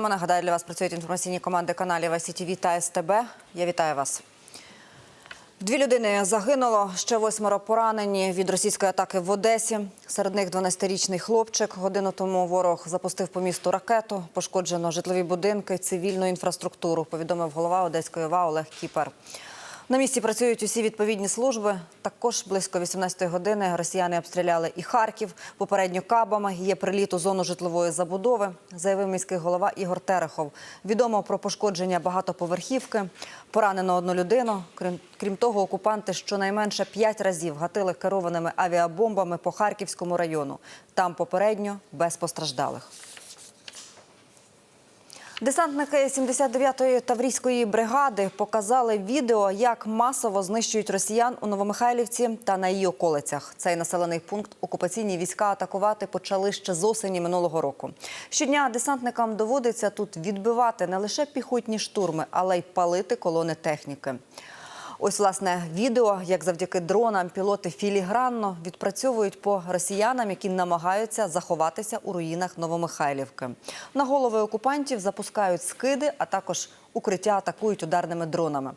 Ми нагадаю, для вас працюють інформаційні команди каналів СІТВ та СТБ. Я вітаю вас. Дві людини загинуло, ще восьмеро поранені від російської атаки в Одесі. Серед них 12-річний хлопчик. Годину тому ворог запустив по місту ракету. Пошкоджено житлові будинки, цивільну інфраструктуру, повідомив голова Одеської ОВА Олег Кіпер. На місці працюють усі відповідні служби. Також близько 18-ї години росіяни обстріляли і Харків, попередньо кабами. Є приліт у зону житлової забудови, заявив міський голова Ігор Терехов. Відомо про пошкодження багатоповерхівки, поранено одну людину. Крім, крім того, окупанти щонайменше п'ять разів гатили керованими авіабомбами по Харківському району. Там попередньо без постраждалих. Десантники 79-ї Таврійської бригади показали відео, як масово знищують росіян у Новомихайлівці та на її околицях. Цей населений пункт окупаційні війська атакувати почали ще з осені минулого року. Щодня десантникам доводиться тут відбивати не лише піхотні штурми, але й палити колони техніки. Ось власне відео, як завдяки дронам пілоти філігранно відпрацьовують по росіянам, які намагаються заховатися у руїнах Новомихайлівки. На голови окупантів запускають скиди, а також укриття атакують ударними дронами.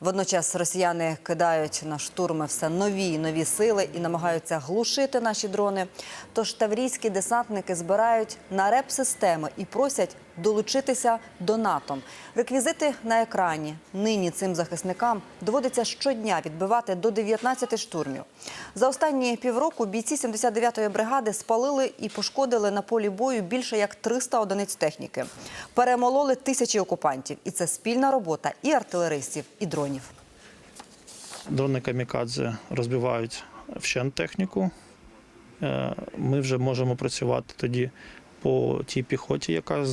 Водночас росіяни кидають на штурми все нові і нові сили і намагаються глушити наші дрони. Тож таврійські десантники збирають на реп-системи і просять долучитися до НАТО. Реквізити на екрані. Нині цим захисникам доводиться щодня відбивати до 19 штурмів. За останні півроку бійці 79-ї бригади спалили і пошкодили на полі бою більше як 300 одиниць техніки. Перемололи тисячі окупантів. І це спільна робота і артилеристів, і дронів. Дрони камікадзе розбивають вщент техніку. Е, Ми вже можемо працювати тоді по тій піхоті, яка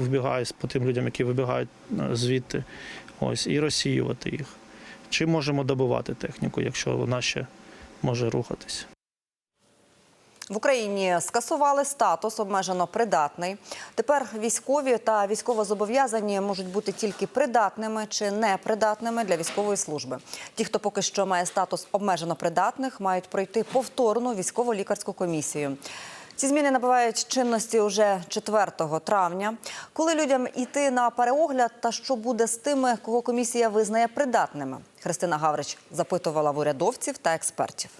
вибігає по тим людям, які вибігають е, звідти, ось, і розсіювати їх. Чи можемо добивати техніку, якщо вона ще може рухатись? В Україні скасували статус обмежено придатний. Тепер військові та військовозобов'язані можуть бути тільки придатними чи непридатними для військової служби. Ті, хто поки що має статус обмежено придатних, мають пройти повторну військово-лікарську комісію. Ці зміни набувають чинності уже 4 травня. Коли людям йти на переогляд та що буде з тими, кого комісія визнає придатними? Христина Гаврич запитувала в урядовців та експертів.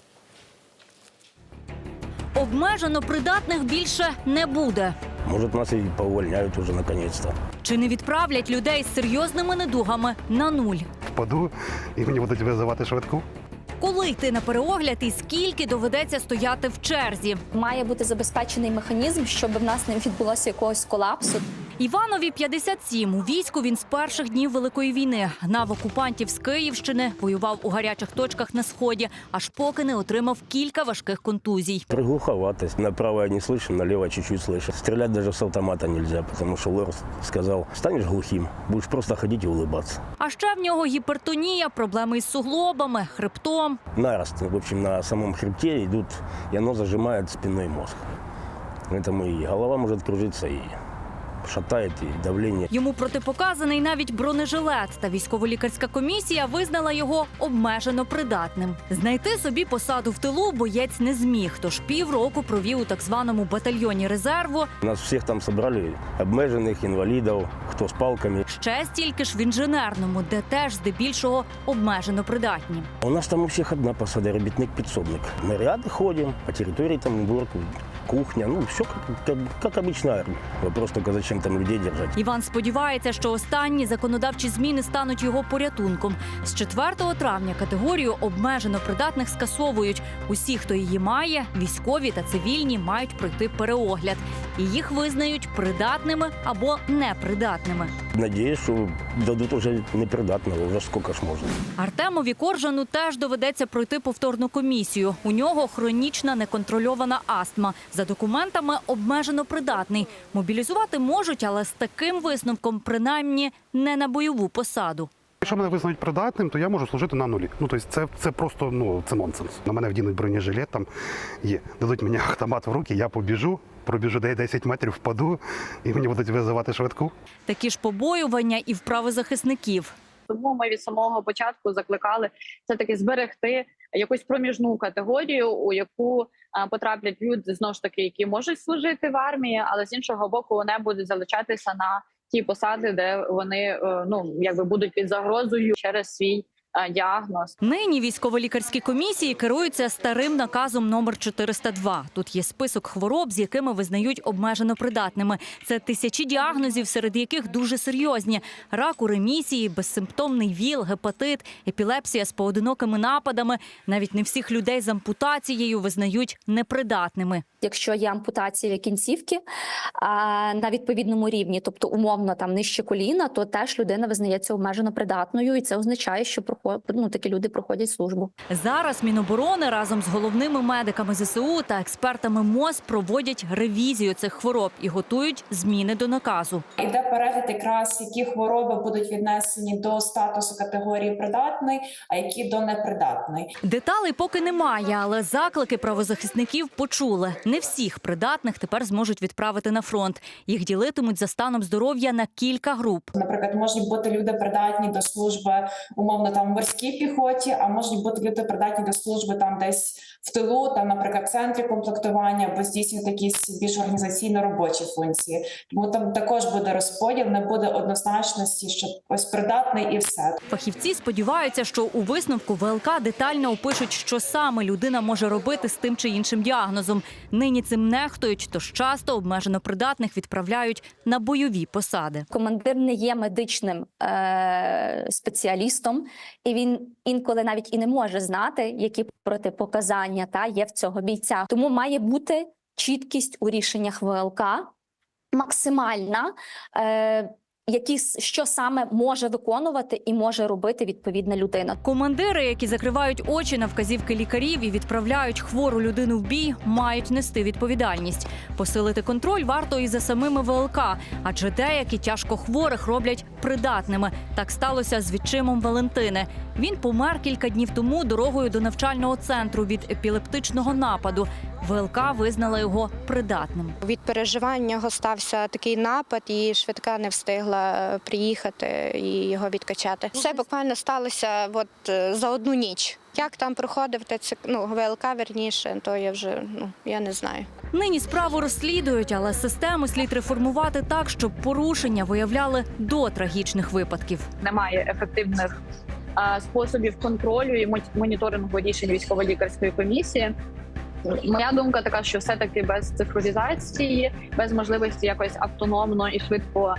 Обмежено придатних більше не буде. Може, нас і повольняють уже наконець-то. Чи не відправлять людей з серйозними недугами на нуль? впаду і мені будуть визивати швидку. Коли йти на переогляд і скільки доведеться стояти в черзі? має бути забезпечений механізм, щоб в нас не відбулося якогось колапсу. Іванові 57. У війську він з перших днів Великої війни. Гнав окупантів з Київщини, воював у гарячих точках на сході, аж поки не отримав кілька важких контузій. Приглуховатость. Направо я не слышу, налево чуть-чуть слышу. Стрелять даже с автомата нельзя, потому что Лор сказал, станешь глухим, будешь просто ходить и улыбаться. А ще в нього гіпертонія, проблеми із суглобами, хребтом. Нарост, в общем, на самом хребте идут, и оно зажимает спинной мозг. Поэтому и голова может кружиться, и шатает, и давление. Йому протипоказаний навіть бронежилет, та військово-лікарська комісія визнала його обмежено придатним. Знайти собі посаду в тилу боєць не зміг, тож півроку провів у так званому батальйоні резерву. Нас всех там собрали, обмеженных, инвалидов, кто с палками. Ще стільки ж в інженерному, де теж здебільшого обмежено придатні. У нас там у всех одна посада, робітник підсобник. Наряды ходим, по территории там уборку, кухня, ну все как, как, как обычная. Вопрос только зачем там людей держать. Іван сподівається, що останні законодавчі зміни стануть його порятунком. З 4 травня категорію обмежено придатних скасовують. Усі, хто її має, військові та цивільні, мають пройти переогляд. І їх визнають придатними або непридатними. Надеюсь, що дадуть уже непридатного, вже сколько ж можна. Артемові Коржану теж доведеться пройти повторну комісію. У нього хронічна неконтрольована астма. За документами обмежено придатний. Мобілізувати можуть, але з таким висновком, принаймні, не на бойову посаду. Якщо мене визнають придатним, то я можу служити на нулі. Ну тобто це, це просто ну це нонсенс. На мене вдінуть бронежилет, там є. Дадуть мені автомат в руки, я побіжу, пробіжу де 10 метрів, впаду, і мені будуть визивати швидку. Такі ж побоювання і в правозахисників. Тому ми від самого початку закликали все таки зберегти якусь проміжну категорію, у яку потраплять люди знову ж таки, які можуть служити в армії, але з іншого боку, вони будуть залишатися на ті посади, де вони е, ну якби будуть під загрозою через свій діагноз. Нині військово-лікарські комісії керуються старим наказом номер 402. Тут є список хвороб, з якими визнають обмежено придатними. Це тисячі діагнозів, серед яких дуже серйозні: рак у ремісії, безсимптомний ВІЛ, гепатит, епілепсія з поодинокими нападами. Навіть не всіх людей з ампутацією визнають непридатними. Якщо є ампутація кінцівки а, на відповідному рівні, тобто умовно там нижче коліна, то теж людина визнається обмежено придатною, і це означає, що проход... ну, такі люди проходять службу. Зараз Міноборони разом з головними медиками ЗСУ та експертами МОЗ проводять ревізію цих хвороб і готують зміни до наказу. Іде перегляд, якраз які хвороби будуть віднесені до статусу категорії придатний, а які до непридатний. Деталей поки немає, але заклики правозахисників почули. Не всіх придатних тепер зможуть відправити на фронт. Їх ділитимуть за станом здоров'я на кілька груп. Наприклад, можуть бути люди придатні до служби умовно там морській піхоті, а можуть бути люди придатні до служби там десь в тилу, там, наприклад, в центрі комплектування або здійснювати якісь більш організаційно робочі функції. Тому там також буде розподіл, не буде однозначності, що ось придатний і все. Фахівці сподіваються, що у висновку ВЛК детально опишуть, що саме людина може робити з тим чи іншим діагнозом. Нині цим нехтують, тож часто обмежено придатних відправляють на бойові посади. Командир не є медичним е- спеціалістом, і він інколи навіть і не може знати, які протипоказання та є в цього бійця. Тому має бути чіткість у рішеннях ВЛК, максимальна. Е- які що саме може виконувати і може робити відповідна людина. Командири, які закривають очі на вказівки лікарів і відправляють хвору людину в бій, мають нести відповідальність. Посилити контроль варто і за самими ВЛК, адже деякі тяжко хворих роблять придатними. Так сталося з відчимом Валентини. Він помер кілька днів тому дорогою до навчального центру від епілептичного нападу. ВЛК визнала його придатним. Від переживань нього стався такий напад, і швидка не встигла е, приїхати і його відкачати. Все буквально сталося от, е, за одну ніч. Як там проходив ТЦК, ну, ВЛК верніше, то я вже ну, я не знаю. Нині справу розслідують, але систему слід реформувати так, щоб порушення виявляли до трагічних випадків. Немає ефективних способів контролю і моніторингу рішень військово-лікарської комісії. Моя думка така, що все-таки без цифровізації, без можливості якось автономно і швидко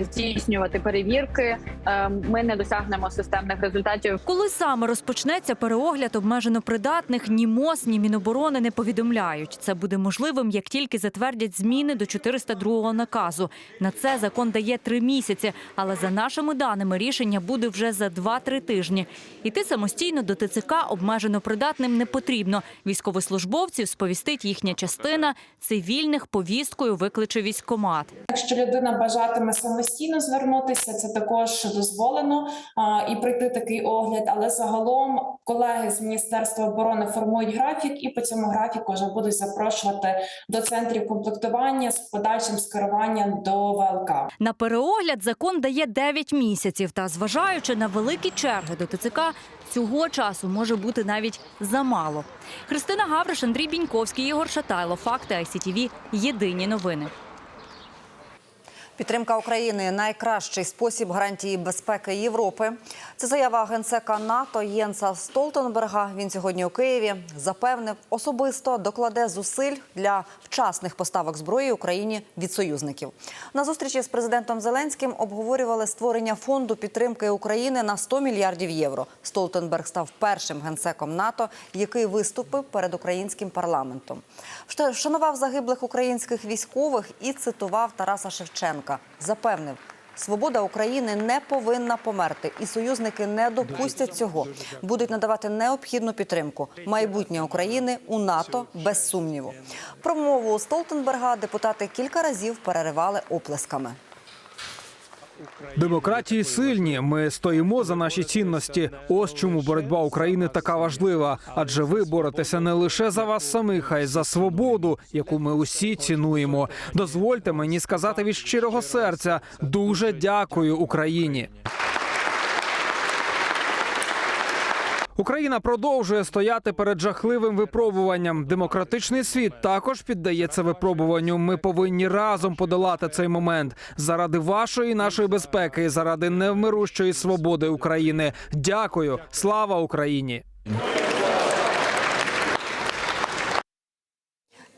здійснювати перевірки, е, ми не досягнемо системних результатів. Коли саме розпочнеться переогляд обмежено придатних, ні МОЗ, ні Міноборони не повідомляють. Це буде можливим, як тільки затвердять зміни до 402 наказу. На це закон дає три місяці, але за нашими даними рішення буде вже за 2-3 тижні. Іти самостійно до ТЦК обмежено придатним не потрібно. Військовослужбовців сповістить їхня частина, цивільних повісткою викличе військкомат. Якщо людина бажатиме самостійно звернутися, це також дозволено і пройти такий огляд. Але загалом колеги з міністерства оборони формують графік, і по цьому графіку вже будуть запрошувати до центрів комплектування з подальшим скеруванням до ВЛК. На переогляд закон дає 9 місяців. Та зважаючи на великі черги до ТЦК, цього часу може бути навіть замало. Христина Гавриш, Андрій Біньковський, Ігор Шатайло. Факти ICTV. Єдині новини. Підтримка України найкращий спосіб гарантії безпеки Європи. Це заява генсека НАТО Єнса Столтенберга. Він сьогодні у Києві запевнив, особисто докладе зусиль для вчасних поставок зброї Україні від союзників. На зустрічі з президентом Зеленським обговорювали створення фонду підтримки України на 100 мільярдів євро. Столтенберг став першим генсеком НАТО, який виступив перед українським парламентом. Вшанував загиблих українських військових і цитував Тараса Шевченка. Запевнив, свобода України не повинна померти, і союзники не допустять цього. Будуть надавати необхідну підтримку. Майбутнє України у НАТО без сумніву. Промову Столтенберга депутати кілька разів переривали оплесками. Демократії сильні. Ми стоїмо за наші цінності. Ось чому боротьба України така важлива. Адже ви боретеся не лише за вас самих, а й за свободу, яку ми усі цінуємо. Дозвольте мені сказати від щирого серця дуже дякую Україні. Україна продовжує стояти перед жахливим випробуванням. Демократичний світ також піддається випробуванню. Ми повинні разом подолати цей момент заради вашої і нашої безпеки, заради невмирущої свободи України. Дякую, слава Україні!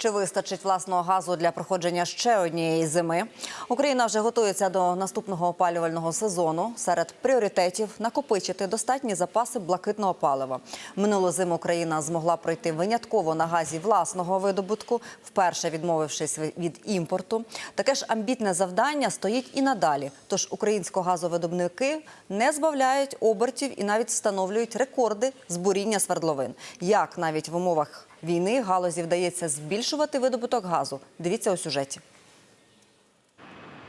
Чи вистачить власного газу для проходження ще однієї зими? Україна вже готується до наступного опалювального сезону. Серед пріоритетів накопичити достатні запаси блакитного палива. Минулу зиму Україна змогла пройти винятково на газі власного видобутку, вперше відмовившись від імпорту. Таке ж амбітне завдання стоїть і надалі. Тож українсько-газовидобники не збавляють обертів і навіть встановлюють рекорди з буріння свердловин. Як навіть в умовах війни галузі вдається збільшувати видобуток газу. Дивіться у сюжеті.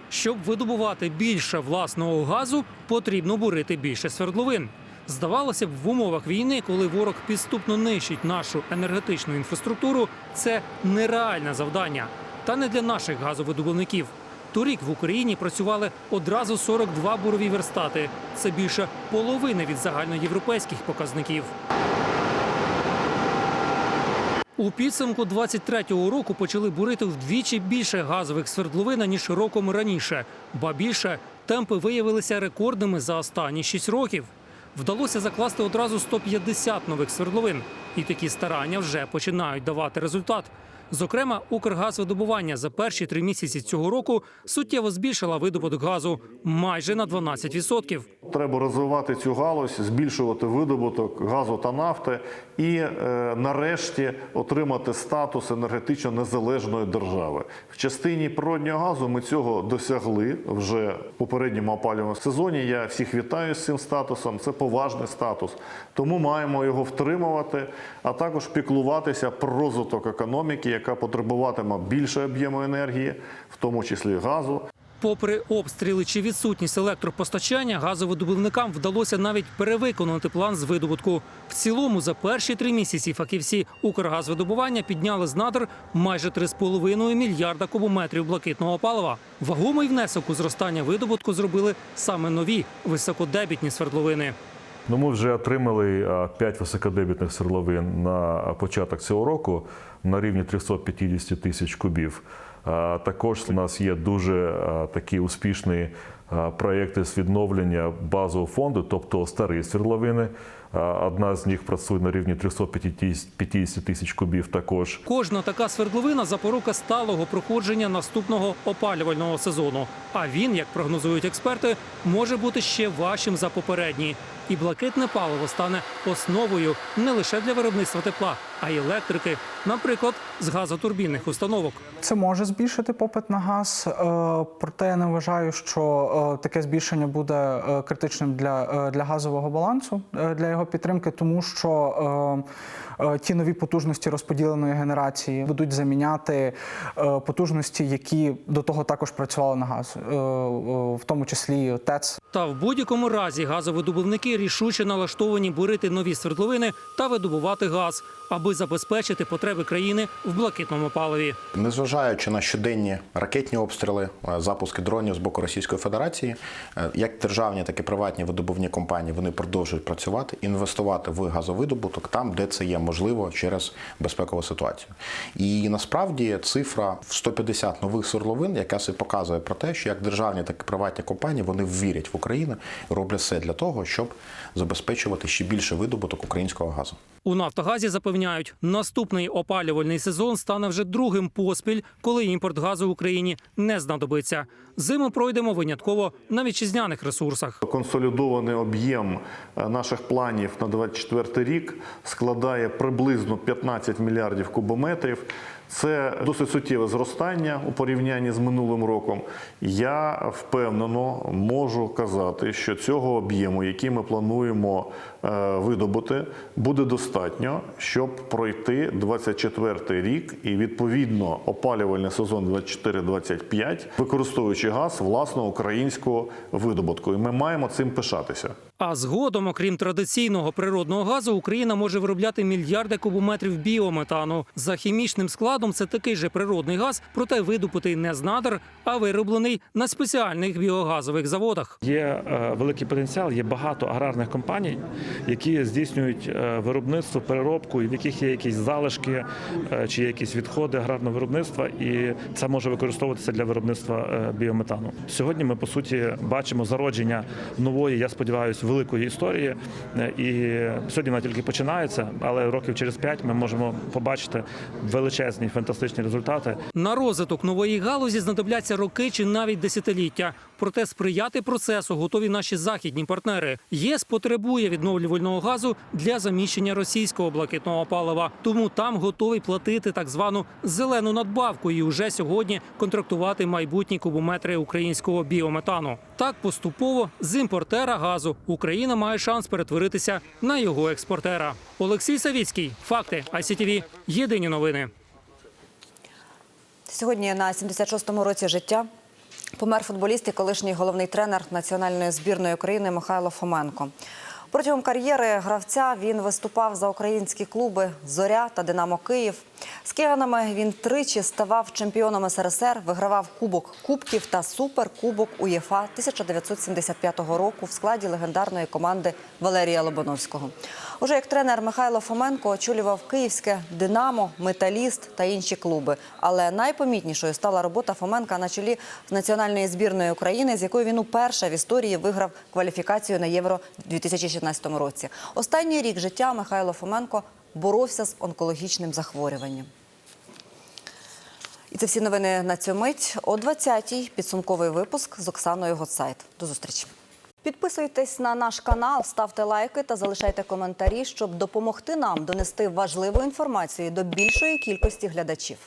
Щоб видобувати більше власного газу, потрібно бурити більше свердловин. Здавалося б, в умовах війни, коли ворог підступно нищить нашу енергетичну інфраструктуру, це нереальне завдання. Та не для наших газовидобувників. Торік в Україні працювали одразу 42 бурові верстати. Це більше половини від загальноєвропейських показників. У підсумку 23-го року почали бурити вдвічі більше газових свердловин, ніж роком раніше. Ба більше темпи виявилися рекордними за останні 6 років. Вдалося закласти одразу 150 нових свердловин, і такі старання вже починають давати результат. Зокрема, Укргазвидобування за перші три місяці цього року суттєво збільшила видобуток газу майже на 12%. Треба розвивати цю галузь, збільшувати видобуток газу та нафти і е, нарешті отримати статус енергетично незалежної держави. В частині природнього газу ми цього досягли вже в попередньому опалювальному сезоні. Я всіх вітаю з цим статусом. Це поважний статус. Тому маємо його втримувати, а також піклуватися про розвиток економіки, яка потребуватиме більше об'єму енергії, в тому числі газу. Попри обстріли чи відсутність електропостачання, газовидобувникам вдалося навіть перевиконати план з видобутку. В цілому за перші три місяці фахівці Укргазвидобування підняли з надр майже 3,5 мільярда кубометрів блакитного палива. Вагомий внесок у зростання видобутку зробили саме нові високодебітні свердловини. Ну, ми вже отримали 5 високодебітних свердловин на початок цього року на рівні 350 тисяч кубів. Також у нас є дуже такі успішні проекти з відновлення базового фонду, тобто старі свердловини. Одна з них працює на рівні 350 тисяч кубів також. Кожна така свердловина запорука сталого проходження наступного опалювального сезону. А він, як прогнозують експерти, може бути ще важчим за попередній. І блакитне паливо стане основою не лише для виробництва тепла, а й електрики, наприклад, з газотурбінних установок. Це може збільшити попит на газ, е, проте я не вважаю, що е, таке збільшення буде е, критичним для, для газового балансу, для його підтримки, тому що ті нові потужності розподіленої генерації будуть заміняти потужності, які до того також працювали на газ, в тому числі ТЕЦ. Та в будь-якому разі газовидобувники рішуче налаштовані бурити нові свердловини та видобувати газ, аби забезпечити потреби країни в блакитному паливі. Незважаючи на щоденні ракетні обстріли, е, запуски дронів з боку Російської Федерації, е, як державні, так і приватні видобувні компанії вони продовжують працювати, інвестувати в газовидобуток там, де це є можливо через безпекову ситуацію. І насправді цифра в 150 нових свердловин, якраз і показує про те, що як державні, так і приватні компанії вони вірять в Україну роблять все для того, щоб забезпечувати ще більше видобуток українського газу. У Нафтогазі запевняють, наступний опалювальний сезон стане вже другим поспіль, коли імпорт газу в Україні не знадобиться. Зиму пройдемо винятково на вітчизняних ресурсах. Консолідований об'єм е, наших планів на 24 рік складає приблизно 15 мільярдів кубометрів. Це досить суттєве зростання у порівнянні з минулим роком. Я впевнено можу казати, що цього об'єму, який ми плануємо е, видобути, буде достатньо, щоб пройти 24 рік і відповідно опалювальний сезон 24-25, використовуючи газ власного українського видобутку. І ми маємо цим пишатися. А згодом, окрім традиційного природного газу, Україна може виробляти мільярди кубометрів біометану. За хімічним складом це такий же природний газ, проте видобутий не з надр, а вироблений на спеціальних біогазових заводах. Є е, великий потенціал, є багато аграрних компаній, які здійснюють е, виробництво, переробку, і в яких є якісь залишки е, чи якісь відходи аграрного виробництва, і це може використовуватися для виробництва біометану. Сьогодні ми по суті бачимо зародження нової, я сподіваюся, великої історії. Е, І сьогодні вона тільки починається, але років через п'ять ми можемо побачити величезні фантастичні результати. На розвиток нової галузі знадобляться роки чи навіть десятиліття. Проте сприяти процесу готові наші західні партнери. ЄС потребує відновлювального газу для заміщення російського блакитного палива. Тому там готовий платити так звану зелену надбавку і вже сьогодні контрактувати майбутні кубометри українського біометану. Так поступово з імпортера газу Україна має шанс перетворитися на його експортера. Олексій Савіцький, факти ICTV. Єдині новини. Сьогодні на 76-му році життя помер футболіст і колишній головний тренер національної збірної України Михайло Фоменко. Протягом кар'єри гравця він виступав за українські клуби Зоря та Динамо Київ. З киганами він тричі ставав чемпіоном СРСР, вигравав Кубок Кубків та Суперкубок УЄФА 1975 року в складі легендарної команди Валерія Лобановського. Уже як тренер Михайло Фоменко очолював київське Динамо, Металіст та інші клуби. Але найпомітнішою стала робота Фоменка на чолі з національної збірної України, з якою він уперше в історії виграв кваліфікацію на євро 2016 році. Останній рік життя Михайло Фоменко боровся з онкологічним захворюванням. І це всі новини на цю мить. О 20-й підсумковий випуск з Оксаною Гоцайт. До зустрічі. Підписуйтесь на наш канал, ставте лайки та залишайте коментарі, щоб допомогти нам донести важливу інформацію до більшої кількості глядачів.